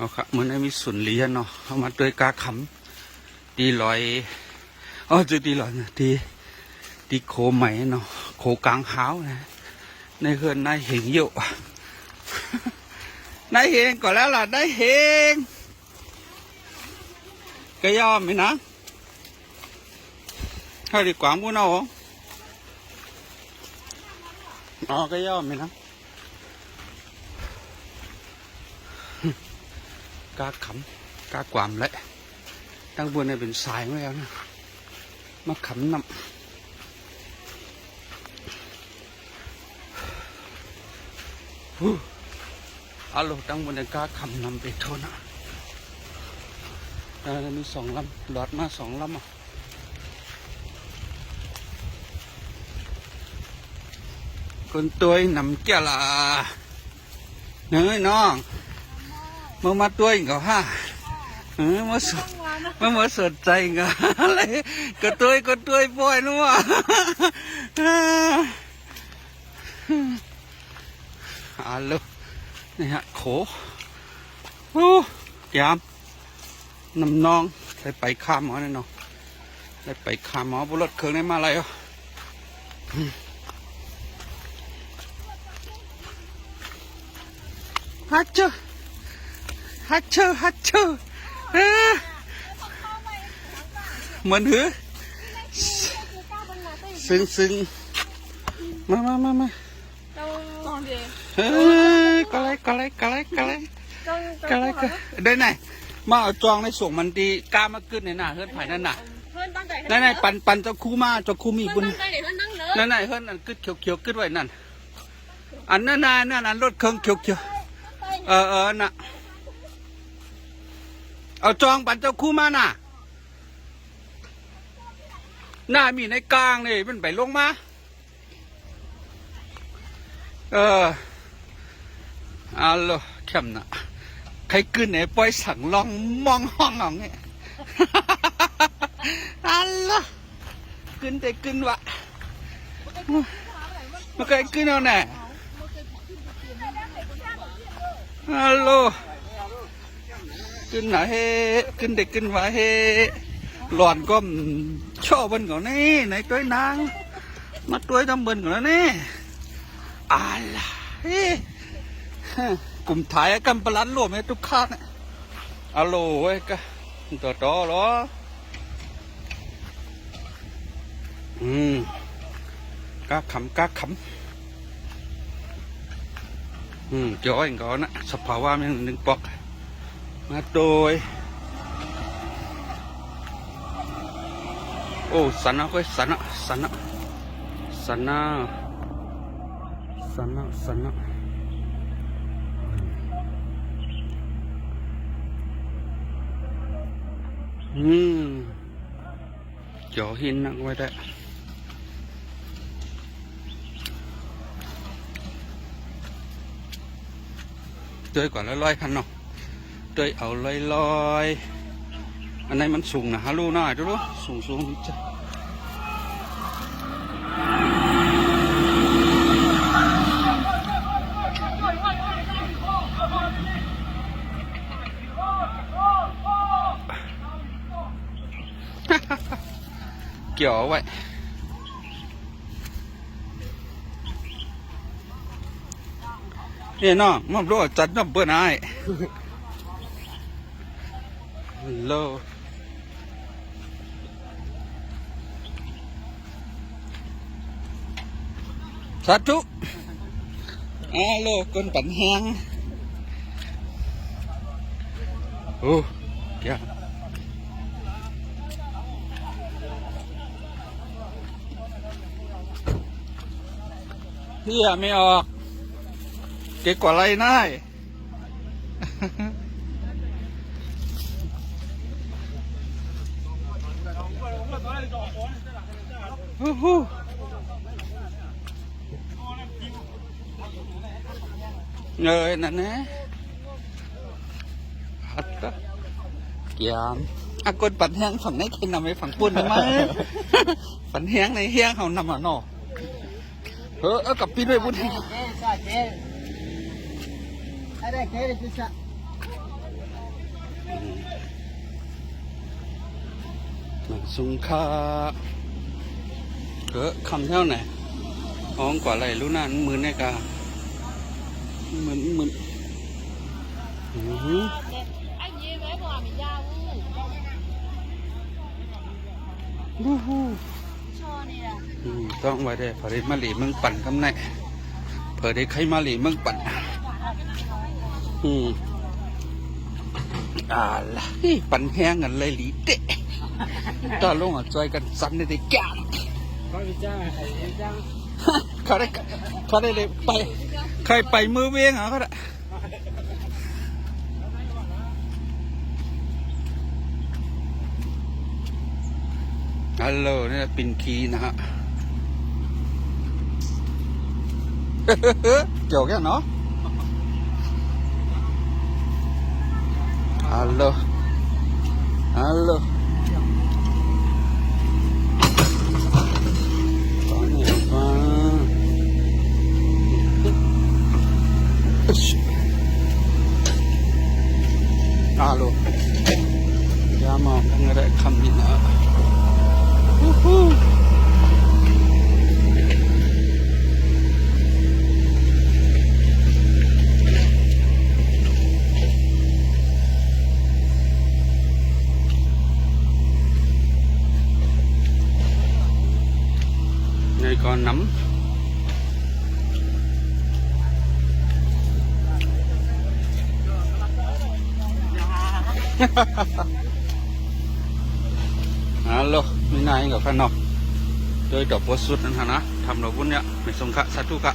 เอาครับเหมือนไอ้มีสุนเลียนเนาะเอามาด้วยกาขำตีลอยอ๋อจะตีลอยนะตีตีโคใหม่เนาะโคกลางหานะในเฮือนนายเหงเยอะนายเหงก่อนแล้วล่ะนายเหงก็ยอมไหมนะให้ดีกว่ามุ้นเอาหรออ๋อก็ยอมไหมนะ กาขำกากวามและตั้งบนเนี่ยเป็นสายไว้แล้วนะมาขำนำฮู้อาลตั้งบนเนี่ยกาขำนำไปโทษนะอ่ามีสองลำหลอดมาสองลำอะคนตัวนำเจ้าละเนื้อน้อง มามาตัวอีกเหรอฮะเออมาสนมามาสนใจกันอะไรก็ตัวก็ตัวป่อยนู่นว่ะอาลูนี่ฮะโขโอ้ยามน้ำนองไปไปข้ามหมอแน่นอนไปไปข้ามหมอบุรุษเครื่องได้มาอะไรอะฮัจเจอ ฮัตเชอร์ฮัตเชอร์เหมือนหือซึ้งซึ้งมามามามาเฮ้ยก็เลยก็เลยก็เลยก็เลยก็เลยก็ได้ไหนมาเอาจองในส่งมันดีกล้ามาขึ้นในหน้าเฮือนไผ่นั่นน่ะ hơn tăng đầy นั่นไหนปันปันเจ้าคู่มาเจ้าคู่มีบุญนั่นไหนเฮือนอันกึดเขียวเขียวกึดไว้นั่นอันนั้นน่ะนั่นอันรถเครื่องเขียวเขียวเออเออน่ะ เอาจองปันเจ้าคู่มาน่ะ หน้ามีในกลางนี่มันไปลงมา เออเอาล่ะเข้มนะใครขึ้นไหนปล่อยสั่งลองมองห้องเอาเนี่ยอาล่ะขึ้นแต่ขึ้นวะมันเคยขึ้นเอาแน่ฮัลโหล ขึ้นไหนเฮขึ้นเด็กขึ้นวะเฮหลอนก็ชอบมันก่อนนี่ไหนตัวนังมาตัวทำเบินก่อนนี่อะไรกลุ่มถ่ายกันประลัดรวมให้ทุกข้าเนี่ยอัลโลเว้ยก็ตัวต่อหรออืมกาขำกาขำอืมจอยก่อนนะสภาวะมันหนึ่งปอก มาโดย โอ้สันนะก็สันนะสันนะสันนะสันนะสันนะอืมจ่อหินนักไว้ได้เจอก่อนแล้วร้อยพันเนาะ ตยเอาลอยลอยอันไหนมันสูงนะฮะลูกหน่อยดูดูสูงสูงจ้ะเกี่ยวไว้เนี่ยน้องมอบรู้จัดน้องเบื่อหน่าย วเฮียไม่ออก เก่งกว่าไรนาย เงยนั่นนะฮัตตะเกียมอากดปัดแห้งฝั่งไหนเข็นนำไปฝั่งปุ่นได้ไหมปัดแห้งในแห้งเขานำอะเนาะเออเอากับปีด้วยบุญ Ada kere sisa. หนังสุงค่าเกอคำเท่าไหนห้องกว่าไรรู้นั่นมือในกาเหมือนเหมือนอือหือวู้ฮู้ cho này là อืมต้องไว้ได้พอได้มาหลีเมืองปั่นคำไหนเผื่อได้ใครมาหลีเมืองปั่นอืมอ่าล่ะปั่นแห้งกันเลยหลีเตะ ตาลงอะจอยกันสันในติแก่เขาได้จ้าใครจ้างเขาได้เขาได้เลยไปใครไปมือเวียงเหรอเขาได้ฮัลโหลนี่เป็นคีนะฮะเกี่ยวกันเนาะฮัลโหลฮัลโหล น้ำฮัลโหลมีนายกับข้างนอกโดยดอกบัวสุดนั่นฮะนะทำดอกบุญเนี่ยไม่สงขะสาธุกะ